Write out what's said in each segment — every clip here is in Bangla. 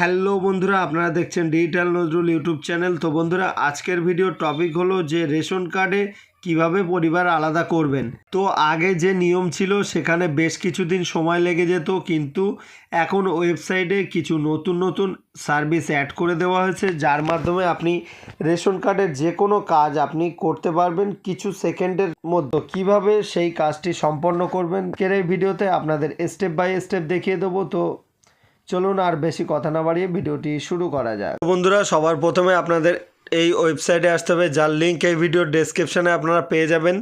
হ্যালো বন্ধুরা, আপনারা দেখছেন ডিজিটাল নজরুল ইউটিউব চ্যানেল। তো বন্ধুরা, আজকের ভিডিও টপিক হলো যে রেশন কার্ডে কীভাবে পরিবার আলাদা করবেন। তো আগে যে নিয়ম ছিল, সেখানে বেশ কিছুদিন সময় লেগে যেত, কিন্তু এখন ওয়েবসাইটে কিছু নতুন নতুন সার্ভিস অ্যাড করে দেওয়া হয়েছে। যার মাধ্যমে আপনি রেশন কার্ডের যে কোনো কাজ আপনি করতে পারবেন কিছু সেকেন্ডের মধ্যে। কীভাবে সেই কাজটি সম্পন্ন করবেন, এর এই ভিডিওতে আপনাদের স্টেপ বাই স্টেপ দেখিয়ে দেবো। তো চলুন আর বেশি কথা না বাড়িয়ে ভিডিওটি শুরু করা যাক। বন্ধুরা, সবার প্রথমে আপনাদের এই ওয়েবসাইটে আসতে হবে, যার লিঙ্ক এই ভিডিওর ডেসক্রিপশানে আপনারা পেয়ে যাবেন।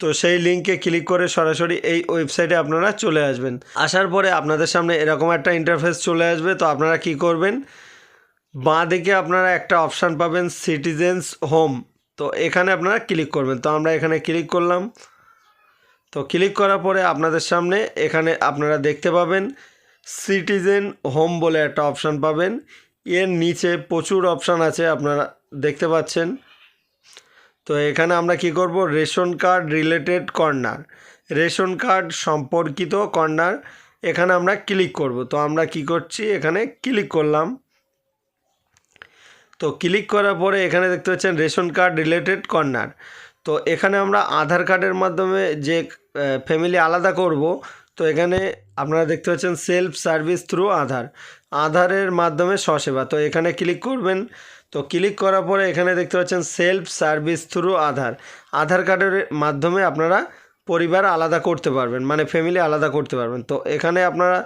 তো সেই লিঙ্কে ক্লিক করে সরাসরি এই ওয়েবসাইটে আপনারা চলে আসবেন। আসার পরে আপনাদের সামনে এরকম একটা ইন্টারফেস চলে আসবে। তো আপনারা কি করবেন? বাঁ দিকে আপনারা একটা অপশান পাবেন সিটিজেন্স হোম তো এখানে আপনারা ক্লিক করবেন। তো আমরা এখানে ক্লিক করলাম। তো ক্লিক করার পরে আপনাদের সামনে এখানে আপনারা দেখতে পাবেন সিটিজেন হোম বলে একটা অপশান পাবেন। এর নিচে প্রচুর অপশান আছে, আপনারা দেখতে পাচ্ছেন। তো এখানে আমরা কি করব? Ration card related corner. Ration card সম্পর্কিত কর্নার এখানে আমরা ক্লিক করব। তো আমরা কি করছি? এখানে ক্লিক করলাম। তো ক্লিক করার পরে এখানে দেখতে পাচ্ছেন রেশন কার্ড রিলেটেড কর্নার। তো এখানে আমরা আধার কার্ডের মাধ্যমে যে ফ্যামিলি আলাদা করব তো এখানে আপনারা দেখতে পাচ্ছেন সেলফ সার্ভিস থ্রু আধার। আধারের মাধ্যমে স্বসেবা। তো এখানে ক্লিক করবেন। তো ক্লিক করার পরে এখানে দেখতে পাচ্ছেন self service through Aadhaar. Aadhaar কার্ডের মাধ্যমে আপনারা পরিবার আলাদা করতে পারবেন মানে ফ্যামিলি আলাদা করতে পারবেন। তো এখানে আপনারা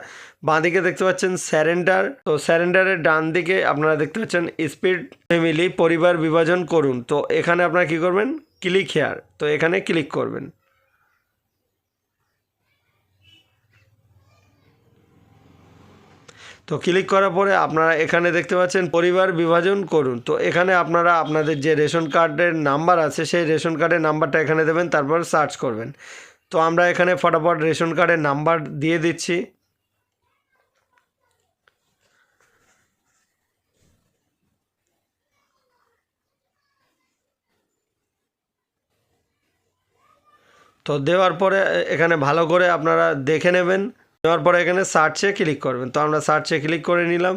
বাঁদিকে দেখতে পাচ্ছেন স্যারেন্ডার তো স্যারেন্ডারের ডান দিকে আপনারা দেখতে পাচ্ছেন স্পিড ফ্যামিলি পরিবার বিভাজন করুন। তো এখানে আপনারা কী করবেন? ক্লিক হেয়ার তো এখানে ক্লিক করবেন। তো ক্লিক করার পরে আপনারা এখানে দেখতে পাচ্ছেন পরিবার বিভাজন করুন। তো এখানে আপনারা আপনাদের যে রেশন কার্ডের নাম্বার আছে, সেই রেশন কার্ডের নাম্বারটা এখানে দেবেন, তারপর সার্চ করবেন। তো আমরা এখানে ফটাফট রেশন কার্ডের নাম্বার দিয়ে দিচ্ছি। তো দেওয়ার পরে এখানে ভালো করে আপনারা দেখে নেবেন। নেওয়ার পরে এখানে সার্চে ক্লিক করবেন। তো আমরা সার্চে ক্লিক করে নিলাম।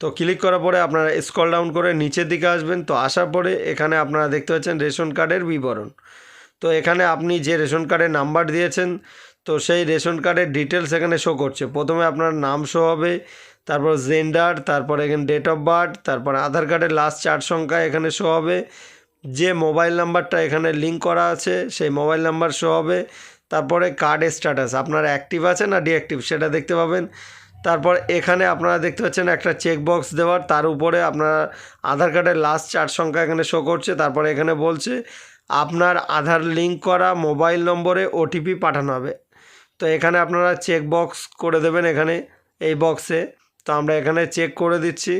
তো ক্লিক করার পরে আপনারা স্কল ডাউন করে নিচের দিকে আসবেন। তো আসার পরে এখানে আপনারা দেখতে পাচ্ছেন রেশন কার্ডের বিবরণ। তো এখানে আপনি যে রেশন কার্ডের নাম্বার দিয়েছেন, তো সেই রেশন কার্ডের ডিটেলস এখানে শো করছে। প্রথমে আপনার নাম শো হবে, তারপর জেন্ডার তারপর এখানে ডেট অফ বার্থ তারপর আধার কার্ডের লাস্ট চার সংখ্যা এখানে শো হবে। যে মোবাইল নাম্বারটা এখানে লিঙ্ক করা আছে, সেই মোবাইল নাম্বার শো হবে। তারপরে কার্ডের স্ট্যাটাস আপনার অ্যাক্টিভ আছে না ডিঅ্যাক্টিভ সেটা দেখতে পাবেন। তারপর এখানে আপনারা দেখতে পাচ্ছেন একটা চেক বক্স দেওয়ার, তার উপরে আপনার আধার কার্ডের লাস্ট চার সংখ্যা এখানে শো করছে, তারপরে এখানে বলছে আপনার আধার লিঙ্ক করা মোবাইল নম্বরে ওটিপি পাঠানো হবে। তো এখানে আপনারা চেক বক্স করে দেবেন এখানে, এই বক্সে তো আমরা এখানে চেক করে দিচ্ছি।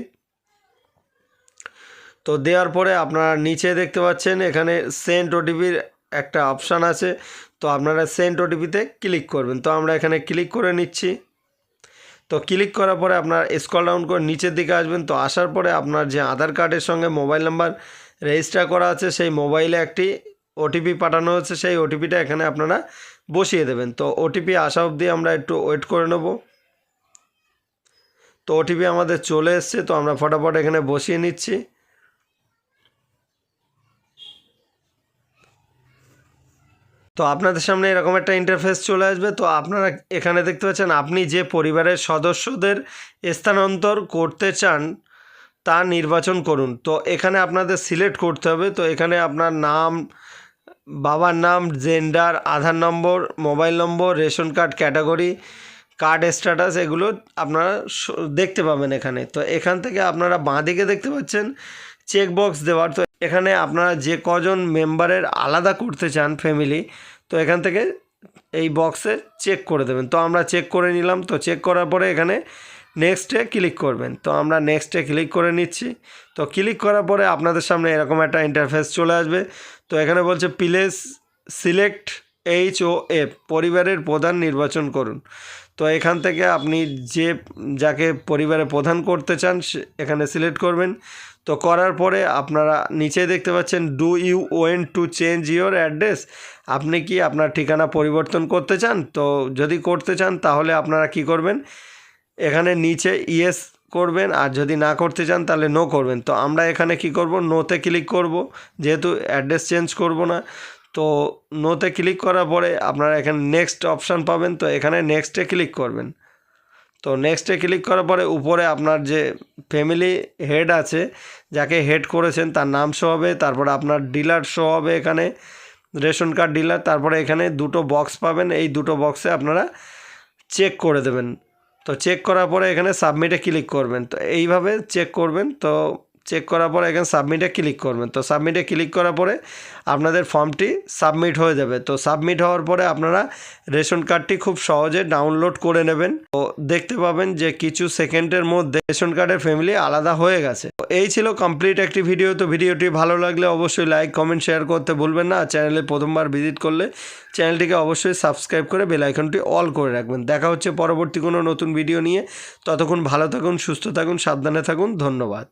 তো দেওয়ার পরে আপনারা নিচে দেখতে পাচ্ছেন, এখানে সেন্ট ওটিপির একটা অপশান আছে। তো আপনারা সেন্ট ওটিপিতে ক্লিক করবেন। তো আমরা এখানে ক্লিক করে নিচ্ছি। তো ক্লিক করার পরে আপনার স্কল ডাউন করে নিচের দিকে আসবেন। তো আসার পরে আপনার যে আধার কার্ডের সঙ্গে মোবাইল নাম্বার রেজিস্টার করা আছে, সেই মোবাইলে একটি ওটিপি পাঠানো হচ্ছে সেই ওটিপিটা এখানে আপনারা বসিয়ে দেবেন। তো ওটিপি আসা অবধি আমরা একটু ওয়েট করে নেব। তো ওটিপি আমাদের চলে এসছে। তো আমরা ফটাফট এখানে বসিয়ে নিচ্ছি। তো আপনাদের সামনে এরকম একটা ইন্টারফেস চলে আসবে। তো আপনারা এখানে দেখতে পাচ্ছেন, আপনি যে পরিবারের সদস্যদের স্থানান্তর করতে চান, তা নির্বাচন করুন। তো এখানে আপনাদের সিলেক্ট করতে হবে। তো এখানে আপনার নাম, বাবার নাম gender Aadhaar number mobile number, ration card category card status এগুলো আপনারা দেখতে পাবেন এখানে। তো এখান থেকে আপনারা বাঁ দিকে দেখতে পাচ্ছেন চেক বক্স দেওয়ার। তো এখানে আপনারা যে কজন মেম্বারের আলাদা করতে চান ফ্যামিলি তো এখান থেকে এই বক্সে চেক করে দেবেন। তো আমরা চেক করে নিলাম। তো চেক করার পরে এখানে নেক্সটে ক্লিক করবেন। তো আমরা নেক্সটে ক্লিক করে নিচ্ছি। তো ক্লিক করার পরে আপনাদের সামনে এরকম একটা ইন্টারফেস চলে আসবে। তো এখানে বলছে place select H O F পরিবারের প্রধান নির্বাচন করুন। তো এখান থেকে আপনি যে যাকে পরিবারে প্রধান করতে চান এখানে সিলেক্ট করবেন। তো করার পরে আপনারা নিচে দেখতে পাচ্ছেন do you want to change your address আপনি কি আপনার ঠিকানা পরিবর্তন করতে চান? তো যদি করতে চান, তাহলে আপনারা কি করবেন? এখানে নিচে ইয়েস করবেন, আর যদি না করতে চান, তাহলে নো করবেন। তো আমরা এখানে কি করব? নোতে ক্লিক করব, যেহেতু অ্যাড্রেস চেঞ্জ করব না। তো নোতে ক্লিক করার পরে আপনারা এখানে নেক্সট অপশান পাবেন। তো এখানে নেক্সটে ক্লিক করবেন। তো নেক্সটে ক্লিক করার পরে উপরে আপনার যে ফ্যামিলি হেড আছে, যাকে হেড করেছেন তার নাম শো হবে, তারপরে আপনার ডিলার শো হবে এখানে, রেশন কার্ড ডিলার তারপরে এখানে দুটো বক্স পাবেন, এই দুটো বক্সে আপনারা চেক করে দেবেন। তো চেক করার পরে এখানে সাবমিটে ক্লিক করবেন। তো এইভাবে চেক করবেন, তো চেক করার পরে এখানে সাবমিটে ক্লিক করবেন। তো সাবমিটে ক্লিক করার পরে আপনাদের ফর্মটি সাবমিট হয়ে যাবে। তো সাবমিট হওয়ার পরে আপনারা রেশন কার্ডটি খুব সহজে ডাউনলোড করে নেবেন। তো দেখতে পাবেন যে কিছু সেকেন্ডের মধ্যে রেশন কার্ডের ফ্যামিলি আলাদা হয়ে গেছে। তো এই ছিল কমপ্লিট একটি ভিডিও তো ভিডিওটি ভালো লাগলে অবশ্যই লাইক কমেন্ট শেয়ার করতে ভুলবেন না। চ্যানেলে প্রথমবার ভিজিট করলে চ্যানেলটিকে অবশ্যই সাবস্ক্রাইব করে বেল আইকনটি অল করে রাখবেন। দেখা হচ্ছে পরবর্তী কোনো নতুন ভিডিও নিয়ে। ততক্ষণ ভালো থাকুন, সুস্থ থাকুন, সাবধানে থাকুন। ধন্যবাদ।